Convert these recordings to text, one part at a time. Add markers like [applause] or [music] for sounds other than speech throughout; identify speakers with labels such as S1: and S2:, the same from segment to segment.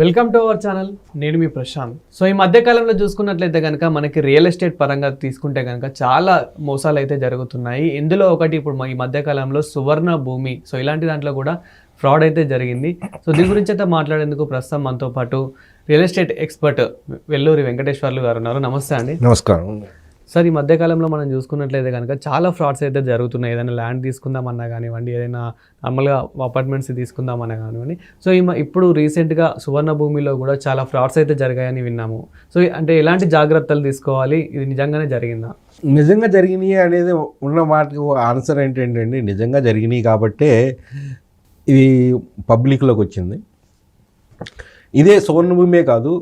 S1: Welcome to our channel నేను మీ Prashanth. So ఈ మధ్యకాలంలో చూసుకున్నట్లయితే కనుక మనకి రియల్ ఎస్టేట్ పరంగా తీసుకుంటే కనుక చాలా మోసాలు అయితే జరుగుతున్నాయి. ఇందులో ఒకటి ఇప్పుడు మా ఈ మధ్యకాలంలో సువర్ణ భూమి. సో ఇలాంటి దాంట్లో కూడా ఫ్రాడ్ అయితే జరిగింది. సో దీని గురించి అయితే మాట్లాడేందుకు ప్రస్తుతం మనతో పాటు real estate expert Velluri Venkateswarlu garu ఉన్నారు. నమస్తే అండి.
S2: నమస్కారం.
S1: సార్ ఈ మధ్యకాలంలో మనం చూసుకున్నట్లయితే కనుక చాలా ఫ్రాడ్స్ అయితే జరుగుతున్నాయి. ఏదైనా ల్యాండ్ తీసుకుందామన్నా కానివ్వండి ఏదైనా నార్మల్గా అపార్ట్మెంట్స్ తీసుకుందామన్నా కానివ్వండి. సో ఈ ఇప్పుడు రీసెంట్గా సువర్ణ భూమిలో కూడా చాలా ఫ్రాడ్స్ అయితే జరిగాయని విన్నాము. సో అంటే ఎలాంటి జాగ్రత్తలు తీసుకోవాలి? ఇది నిజంగానే జరిగిందా?
S2: నిజంగా జరిగినాయి అనేది ఉన్న మాటకు ఆన్సర్ ఏంటంటే నిజంగా జరిగినాయి కాబట్టే ఇది పబ్లిక్లోకి వచ్చింది. ఇదే సువర్ణభూమే కాదు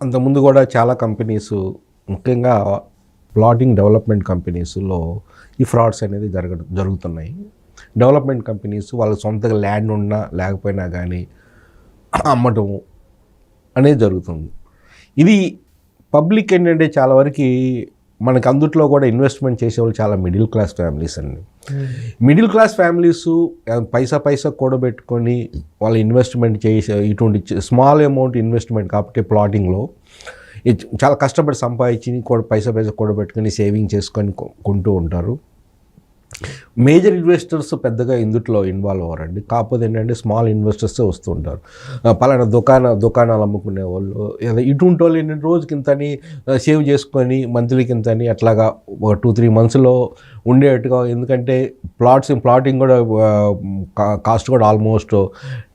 S2: అంతకుముందు కూడా చాలా కంపెనీస్ ముఖ్యంగా ప్లాటింగ్ డెవలప్మెంట్ కంపెనీస్లో ఈ ఫ్రాడ్స్ అనేది జరగ జరుగుతున్నాయి. డెవలప్మెంట్ కంపెనీస్ వాళ్ళ సొంతగా ల్యాండ్ ఉన్నా లేకపోయినా కానీ అమ్మటం అనేది జరుగుతుంది. ఇది పబ్లిక్ ఏంటంటే చాలా వరకు మనకి అందుట్లో కూడా ఇన్వెస్ట్మెంట్ చేసేవాళ్ళు చాలా మిడిల్ క్లాస్ ఫ్యామిలీస్ అండి. మిడిల్ క్లాస్ ఫ్యామిలీస్ పైసా పైసా కూడబెట్టుకొని వాళ్ళు ఇన్వెస్ట్మెంట్ చేసే ఇటువంటి స్మాల్ అమౌంట్ ఇన్వెస్ట్మెంట్ కాబట్టి ప్లాటింగ్లో చాలా కష్టపడి సంపాదించి కూడా పైసా పైసా కూడబెట్టుకుని సేవింగ్ చేసుకొని కొంటూ ఉంటారు. మేజర్ ఇన్వెస్టర్స్ పెద్దగా ఇందుట్లో ఇన్వాల్వ్ అవ్వరండి? కాకపోతే ఏంటంటే స్మాల్ ఇన్వెస్టర్స్ వస్తుంటారు. పలానా దుకాణ దుకాణాలు అమ్ముకునే వాళ్ళు ఏదో ఇటువంటి వాళ్ళు ఏంటంటే రోజుకి ఇంతని సేవ్ చేసుకొని మంత్లీకి ఇంతని అట్లాగా ఒక టూ త్రీ మంత్స్లో ఉండేట్టుగా ఎందుకంటే ప్లాట్స్ ప్లాటింగ్ కూడా కాస్ట్ కూడా ఆల్మోస్ట్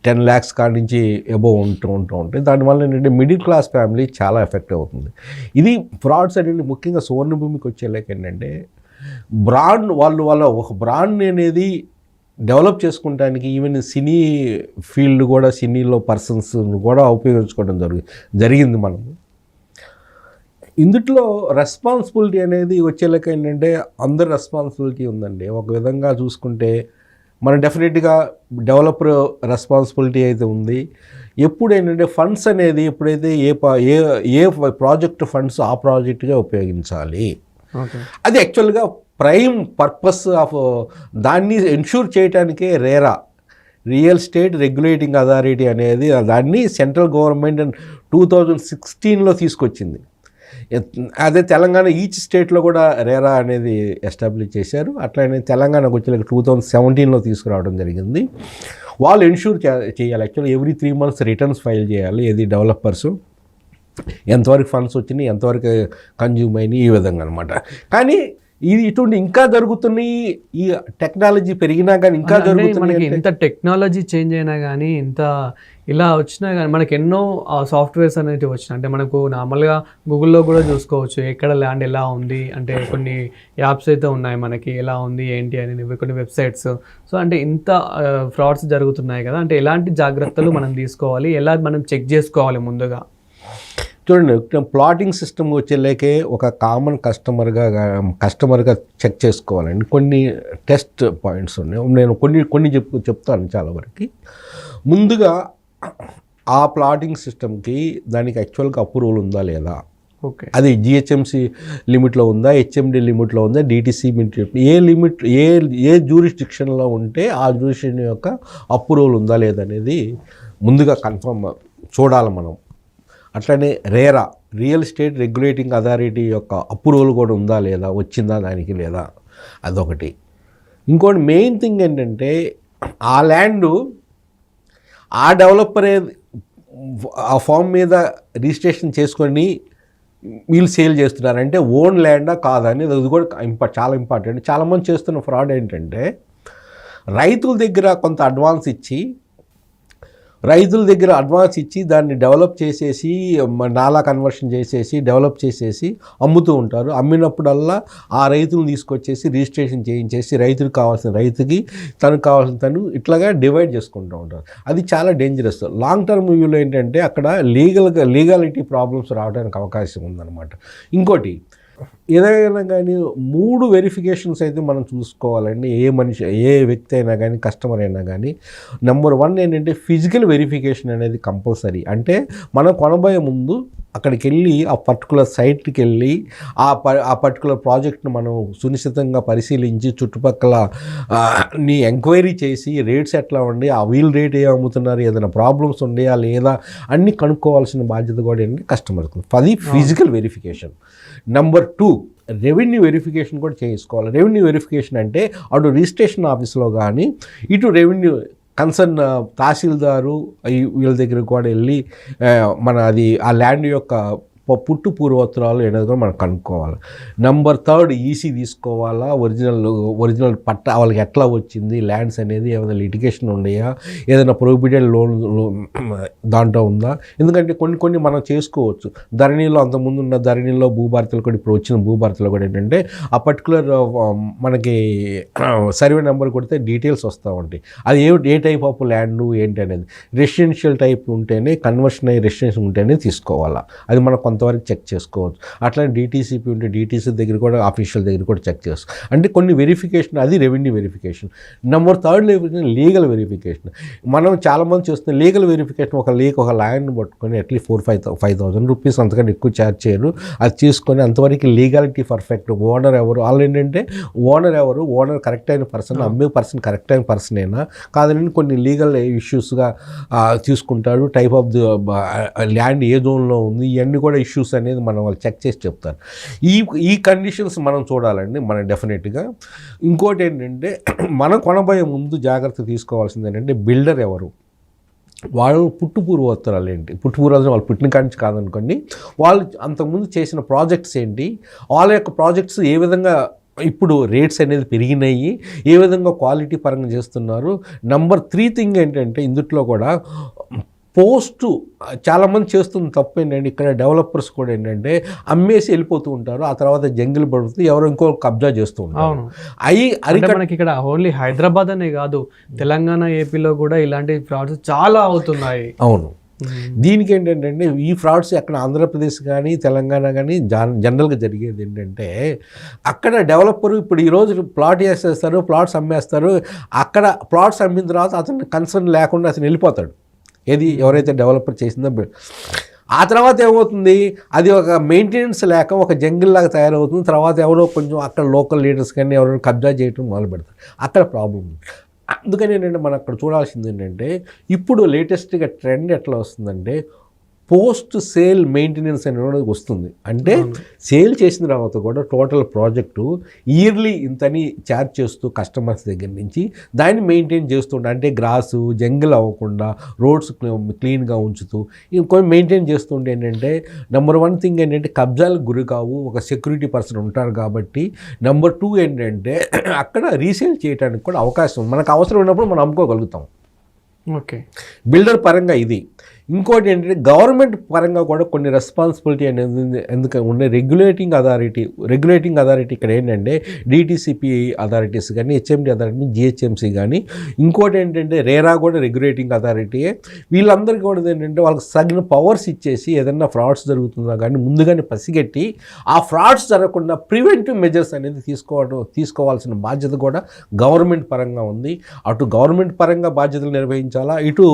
S2: టెన్ ల్యాక్స్ కాడి నుంచి ఎబోవ్ ఉంటూ ఉంటూ ఉంటాయి. దానివల్ల ఏంటంటే మిడిల్ క్లాస్ ఫ్యామిలీ చాలా ఎఫెక్ట్ అవుతుంది. ఇది ఫ్రాడ్స్ అనేది ముఖ్యంగా సువర్ణ భూమికి వచ్చేలాక ఏంటంటే బ్రాండ్ వాళ్ళు వాళ్ళ ఒక బ్రాండ్ అనేది డెవలప్ చేసుకుంటానికి ఈవెన్ సినీ ఫీల్డ్ కూడా సినీలో పర్సన్స్ కూడా ఉపయోగించుకోవడం జరిగి జరిగింది మనం. ఇందుట్లో రెస్పాన్సిబిలిటీ అనేది వచ్చేలాక ఏంటంటే అందరి రెస్పాన్సిబిలిటీ ఉందండి. ఒక విధంగా చూసుకుంటే మన డెఫినెట్గా డెవలపర్ రెస్పాన్సిబిలిటీ అయితే ఉంది. ఎప్పుడు ఏంటంటే ఫండ్స్ అనేది ఎప్పుడైతే ఏ ప- ఏ ఏ ప్రాజెక్ట్ ఫండ్స్ ఆ ప్రాజెక్ట్గా ఉపయోగించాలి. అది యాక్చువల్గా ప్రైమ్ పర్పస్ ఆఫ్ దాన్ని ఎన్షూర్ చేయడానికే RERA. Real estate regulating authority అనేది దాన్ని సెంట్రల్ గవర్నమెంట్ టూ థౌజండ్ సిక్స్టీన్లో తీసుకొచ్చింది. అదే తెలంగాణ ఈచ్ స్టేట్లో కూడా రేరా అనేది ఎస్టాబ్లిష్ చేశారు. అట్లనే తెలంగాణకు వచ్చే టూ థౌజండ్ సెవెంటీన్లో తీసుకురావడం జరిగింది. వాళ్ళు ఎన్ష్యూర్ చేయాలి. Actually every three months returns file చేయాలి ఏది డెవలపర్స్. ఎంతవరకు ఫండ్స్ వచ్చినాయి ఎంతవరకు కన్జ్యూమ్ అయినాయి ఈ విధంగా అనమాట కానీ ఇది ఇటువంటి ఇంకా జరుగుతున్నాయి ఈ టెక్నాలజీ పెరిగినా కానీ ఇంకా జరుగుతున్నాయి
S1: మనకి ఇంత టెక్నాలజీ చేంజ్ అయినా కానీ ఇంత ఇలా వచ్చినా కానీ మనకి ఎన్నో సాఫ్ట్వేర్స్ అనేవి వచ్చినాయి. అంటే మనకు నార్మల్గా గూగుల్లో కూడా చూసుకోవచ్చు ఎక్కడ ల్యాండ్ ఎలా ఉంది అంటే కొన్ని యాప్స్ అయితే ఉన్నాయి మనకి ఎలా ఉంది ఏంటి అని కొన్ని వెబ్సైట్స్. సో అంటే ఇంత ఫ్రాడ్స్ జరుగుతున్నాయి కదా అంటే ఎలాంటి జాగ్రత్తలు మనం తీసుకోవాలి ఎలా మనం చెక్ చేసుకోవాలి ముందుగా?
S2: చూడండి ప్లాటింగ్ సిస్టమ్ వచ్చేలేకే ఒక కామన్ కస్టమర్గా కస్టమర్గా చెక్ చేసుకోవాలండి. కొన్ని టెస్ట్ పాయింట్స్ ఉన్నాయి. నేను కొన్ని కొన్ని చెప్పు చెప్తాను చాలా వరకు. ముందుగా ఆ ప్లాటింగ్ సిస్టమ్కి దానికి యాక్చువల్గా అప్రూవల్ ఉందా లేదా?
S1: ఓకే.
S2: అది జిహెచ్ఎంసి లిమిట్లో ఉందా? హెచ్ఎండి లిమిట్లో ఉందా? డిటిసి లిమిట్ ఏ లిమిట్ ఏ ఏ జ్యూరిస్డిక్షన్లో ఉంటే ఆ జ్యూరిస్డిక్షన్ యొక్క అప్రూవల్ ఉందా లేదనేది ముందుగా కన్ఫర్మ్ చూడాలి మనం. అట్లనే RERA real estate regulating authority యొక్క అప్రూవల్ కూడా ఉందా లేదా వచ్చిందా దానికి లేదా అదొకటి. ఇంకోటి మెయిన్ థింగ్ ఏంటంటే ఆ ల్యాండ్ ఆ డెవలపరే ఆ ఫామ్ మీద రిజిస్ట్రేషన్ చేసుకొని వీళ్ళు సేల్ చేస్తున్నారంటే ఓన్ ల్యాండా కాదా అనేది అది కూడా ఇంపా చాలా ఇంపార్టెంట్. చాలామంది చేస్తున్న ఫ్రాడ్ ఏంటంటే రైతుల దగ్గర కొంత అడ్వాన్స్ ఇచ్చి రైతుల దగ్గర అడ్వాన్స్ ఇచ్చి దాన్ని డెవలప్ చేసేసి నాలా కన్వర్షన్ చేసేసి డెవలప్ చేసేసి అమ్ముతూ ఉంటారు. అమ్మినప్పుడల్లా ఆ రైతులను తీసుకొచ్చేసి రిజిస్ట్రేషన్ చేయించేసి రైతుకు కావాల్సిన రైతుకి తనకు కావాల్సిన తను ఇట్లాగా డివైడ్ చేసుకుంటూ ఉంటారు. అది చాలా డేంజరస్ లాంగ్ టర్మ్ వ్యూలో ఏంటంటే అక్కడ లీగల్గా లీగాలిటీ ప్రాబ్లమ్స్ రావడానికి అవకాశం ఉందన్నమాట. ఇంకోటి ఏదైనా కానీ మూడు వెరిఫికేషన్స్ అయితే మనం చూసుకోవాలండి. ఏ మనిషి ఏ వ్యక్తి అయినా కానీ కస్టమర్ అయినా కానీ. నెంబర్ వన్ ఏంటంటే ఫిజికల్ వెరిఫికేషన్ అనేది కంపల్సరీ అంటే మనం కొనబోయే ముందు అక్కడికి వెళ్ళి ఆ పర్టికులర్ సైట్కి వెళ్ళి ఆ ప ఆ పర్టికులర్ ప్రాజెక్ట్ను మనం సునిశ్చితంగా పరిశీలించి చుట్టుపక్కల నీ ఎంక్వైరీ చేసి రేట్స్ ఎట్లా ఉండి ఆ వీల్ రేట్ ఏ అమ్ముతున్నారు ఏదైనా ప్రాబ్లమ్స్ ఉన్నాయా లేదా అన్నీ కనుక్కోవాల్సిన బాధ్యత కూడా ఏంటంటే కస్టమర్కి అది physical verification number two revenue verification కూడా చేసుకోవాలి. రెవెన్యూ వెరిఫికేషన్ అంటే అటు రిజిస్ట్రేషన్ ఆఫీస్లో కానీ ఇటు రెవెన్యూ కన్సర్న్ తహసీల్దారు వీళ్ళ దగ్గర కూడా వెళ్ళి మన అది ఆ ల్యాండ్ యొక్క పుట్టు పూర్వోత్తరాలు అనేది కూడా మనం కనుక్కోవాలి. నెంబర్ థర్డ్ ఈసీ తీసుకోవాలా? ఒరిజినల్ ఒరిజినల్ పట్ట వాళ్ళకి ఎట్లా వచ్చింది? ల్యాండ్స్ అనేది ఏమైనా లిటిగేషన్ ఉన్నాయా? ఏదైనా ప్రొహిబిటెడ్ లోన్ [clears throat] దాంట్లో ఉందా? ఎందుకంటే కొన్ని కొన్ని మనం చేసుకోవచ్చు. ధరణిలో అంతకుముందు ఉన్న ధరణిలో భూభారతలు కూడా ఇప్పుడు వచ్చిన భూభారతలు కూడా ఏంటంటే ఆ పర్టికులర్ um, మనకి uh, సర్వే నెంబర్ కొడితే డీటెయిల్స్ వస్తూ ఉంటాయి. అది ఏ ఏ టైప్ ఆఫ్ ల్యాండ్ ఏంటి అనేది? రెసిడెన్షియల్ టైప్ ఉంటేనే కన్వర్షన్ అయ్యి రెసిడెన్షియల్ ఉంటేనే తీసుకోవాలా. అది మనం కొంతవరకు చెక్ చేసుకోవచ్చు. అట్లానే డిటీసీపీ ఉంటే డిటీసీ దగ్గర కూడా ఆఫీషియల్ దగ్గర కూడా చెక్ చేసుకో అంటే కొన్ని వెరిఫికేషన్ అది revenue verification number third legal verification మనం చాలామంది చూస్తున్న లీగల్ వెరిఫికేషన్ ఒక లీక్ ఒక ల్యాండ్ పట్టుకొని at least four five five thousand rupees అంతకంటే ఎక్కువ ఛార్జ్ చేయరు. అది తీసుకొని అంతవరకు లీగాలిటీ పర్ఫెక్ట్ ఓనర్ ఎవరు? వాళ్ళు ఏంటంటే ఓనర్ ఎవరు? ఓనర్ కరెక్ట్ అయిన పర్సన్ అమ్మే పర్సన్ కరెక్ట్ అయిన పర్సనేనా కాదని కొన్ని లీగల్ ఇష్యూస్గా తీసుకుంటారు టైప్ ఆఫ్ ది ల్యాండ్ ఏ జోన్లో ఉంది? ఇవన్నీ కూడా ఇష్యూస్ అనేది మనం వాళ్ళు చెక్ చేసి చెప్తారు. ఈ ఈ కండిషన్స్ మనం చూడాలండి మనం డెఫినెట్గా ఇంకోటి ఏంటంటే [clears throat] మనం కొనబోయే ముందు జాగ్రత్త తీసుకోవాల్సింది ఏంటంటే బిల్డర్ ఎవరు? వాళ్ళు పుట్టు పూర్వోత్తరాలు ఏంటి? పుట్టు పూర్వోత్తరాలు వాళ్ళు పుట్టిన కాడి కాదనుకోండి వాళ్ళు అంతకుముందు చేసిన ప్రాజెక్ట్స్ ఏంటి? వాళ్ళ యొక్క ప్రాజెక్ట్స్ ఏ విధంగా ఇప్పుడు రేట్స్ అనేది పెరిగినాయి? ఏ విధంగా క్వాలిటీ పరంగా చేస్తున్నారు? నంబర్ త్రీ థింగ్ ఏంటంటే ఇందుట్లో కూడా పోస్ట్ చాలామంది చేస్తున్న తప్పు ఏంటంటే ఇక్కడ డెవలపర్స్ కూడా ఏంటంటే అమ్మేసి వెళ్ళిపోతూ ఉంటారు. ఆ తర్వాత జంగిల్ పడుతుంది ఎవరో ఇంకో కబ్జా చేస్తూ ఉంటారు.
S1: అవును.
S2: అవి అరికట్
S1: మనకి ఇక్కడ ఓన్లీ హైదరాబాద్ అనే కాదు తెలంగాణ ఏపీలో కూడా ఇలాంటి ఫ్రాడ్స్ చాలా అవుతున్నాయి.
S2: అవును. దీనికి ఏంటంటే ఈ ఫ్రాడ్స్ అక్కడ ఆంధ్రప్రదేశ్ కానీ తెలంగాణ కానీ జన్ జనరల్గా జరిగేది ఏంటంటే అక్కడ డెవలపర్ ఇప్పుడు ఈరోజు ప్లాట్ వేసేస్తారు ప్లాట్స్ అమ్మేస్తారు. అక్కడ ప్లాట్స్ అమ్మిన తర్వాత అతను కన్సర్న్ లేకుండా అతను వెళ్ళిపోతాడు. ఏది ఎవరైతే డెవలపర్ చేసిందో ఆ తర్వాత ఏమవుతుంది? అది ఒక మెయింటెనెన్స్ లేక ఒక జంగిల్ లాగా తయారవుతుంది. తర్వాత ఎవరో కొంచెం అక్కడ లోకల్ లీడర్స్ కానీ ఎవరైనా కబ్జా చేయడం మొదలు పెడతారు. అక్కడ ప్రాబ్లం అందుకని ఏంటంటే మనం అక్కడ చూడాల్సింది ఏంటంటే ఇప్పుడు లేటెస్ట్గా ట్రెండ్ ఎట్లా వస్తుందంటే పోస్ట్ సేల్ మెయింటెనెన్స్ అనేది వస్తుంది. అంటే సేల్ చేసిన తర్వాత కూడా టోటల్ ప్రాజెక్టు ఇయర్లీ ఇంతని ఛార్జ్ చేస్తూ కస్టమర్స్ దగ్గర నుంచి దాన్ని మెయింటైన్ చేస్తుండే అంటే గ్రాసు జంగిల్ అవ్వకుండా రోడ్స్ క్లీన్గా ఉంచుతూ ఇంకొన్ని మెయింటైన్ చేస్తుంటే ఏంటంటే నెంబర్ వన్ థింగ్ ఏంటంటే కబ్జాలకు గురి కావు. ఒక సెక్యూరిటీ పర్సన్ ఉంటారు కాబట్టి నెంబర్ టూ ఏంటంటే [clears throat] అక్కడ రీసేల్ చేయడానికి కూడా అవకాశం. ఉంది. మనకు అవసరం ఉన్నప్పుడు మనం అమ్ముకోగలుగుతాం.
S1: ఓకే.
S2: బిల్డర్ పరంగా ఇది. ఇంకోటి ఏంటంటే గవర్నమెంట్ పరంగా కూడా కొన్ని రెస్పాన్సిబిలిటీ అనేది ఎందుకు ఎందుకంటే ఉండే రెగ్యులేటింగ్ అథారిటీ రెగ్యులేటింగ్ అథారిటీ ఇక్కడ ఏంటంటే డిటీసీపీ అథారిటీస్ కానీ హెచ్ఎండి అథారిటీ జిహెచ్ఎంసీ కానీ ఇంకోటి ఏంటంటే రేరా కూడా రెగ్యులేటింగ్ అథారిటీయే వీళ్ళందరికీ కూడా ఏంటంటే వాళ్ళకి తగిన పవర్స్ ఇచ్చేసి ఏదైనా ఫ్రాడ్స్ జరుగుతుందా కానీ ముందుగానే పసిగట్టి ఆ ఫ్రాడ్స్ జరగకుండా ప్రివెంటివ్ మెజర్స్ అనేది తీసుకోవడం తీసుకోవాల్సిన బాధ్యత కూడా గవర్నమెంట్ పరంగా ఉంది. అటు గవర్నమెంట్ పరంగా బాధ్యతలు నిర్వహించాలా? ఇటు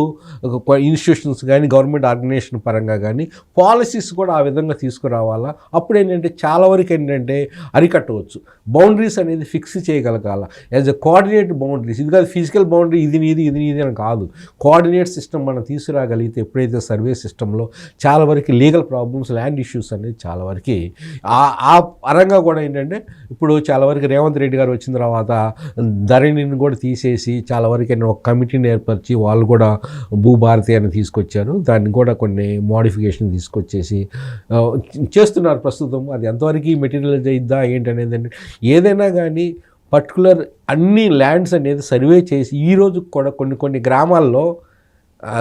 S2: ఇన్స్టిట్యూషన్స్ కానీ గవర్నమెంట్ ఆర్గనైజేషన్ పరంగా కానీ పాలసీస్ కూడా ఆ విధంగా తీసుకురావాలా? అప్పుడు ఏంటంటే చాలా వరకు ఏంటంటే అరికట్టవచ్చు. బౌండరీస్ అనేది fix చేయగలగాల? As a coordinate boundaries. ఇది కాదు ఫిజికల్ బౌండరీ ఇది నీది ఇది నీది అని కాదు. కోఆర్డినేట్ సిస్టమ్ మనం తీసుకురాగలిగితే ఎప్పుడైతే సర్వే సిస్టంలో చాలా వరకు లీగల్ ప్రాబ్లమ్స్ ల్యాండ్ ఇష్యూస్ అనేది చాలా వరకు ఆ- పరంగా కూడా ఏంటంటే ఇప్పుడు చాలా వరకు రేవంత్ రెడ్డి గారు వచ్చిన తర్వాత ధరణిని కూడా తీసేసి చాలా వరకు ఒక కమిటీని ఏర్పరిచి వాళ్ళు కూడా భూభారతి అని తీసుకొచ్చారు. దాన్ని కూడా కొన్ని మోడిఫికేషన్ తీసుకొచ్చేసి చేస్తున్నారు ప్రస్తుతం. అది ఎంతవరకు మెటీరియలైజ్ అయిద్దా ఏంటనేది ఏదైనా కానీ పర్టికులర్ అన్ని ల్యాండ్స్ అనేది సర్వే చేసి ఈ రోజు కూడా కొన్ని కొన్ని గ్రామాల్లో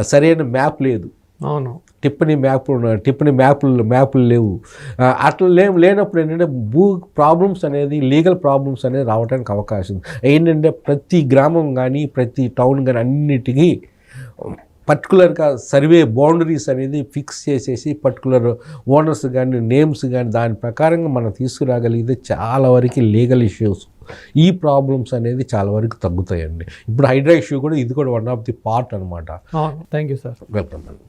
S2: సరైన మ్యాప్ లేదు.
S1: అవును.
S2: టిప్పని మ్యాప్లు టిప్పని మ్యాప్లు మ్యాప్లు లేవు. అట్లా లే లేనప్పుడు ఏంటంటే భూ ప్రాబ్లమ్స్ అనేది లీగల్ ప్రాబ్లమ్స్ అనేది రావడానికి అవకాశం. ఏంటంటే ప్రతి గ్రామం కానీ ప్రతి టౌన్ కానీ అన్నిటికీ పర్టికులర్గా సర్వే బౌండరీస్ అనేది ఫిక్స్ చేసేసి పర్టికులర్ ఓనర్స్ కానీ నేమ్స్ కానీ దాని ప్రకారంగా మనం తీసుకురాగలిగితే చాలా వరకు లీగల్ ఇష్యూస్ ఈ ప్రాబ్లమ్స్ అనేది చాలా వరకు తగ్గుతాయండి. ఇప్పుడు హైడ్రా ఇష్యూ కూడా ఇది కూడా వన్ ఆఫ్ ది పార్ట్ అనమాట
S1: థ్యాంక్ యూ సార్.
S2: వెల్కమ్ అండి.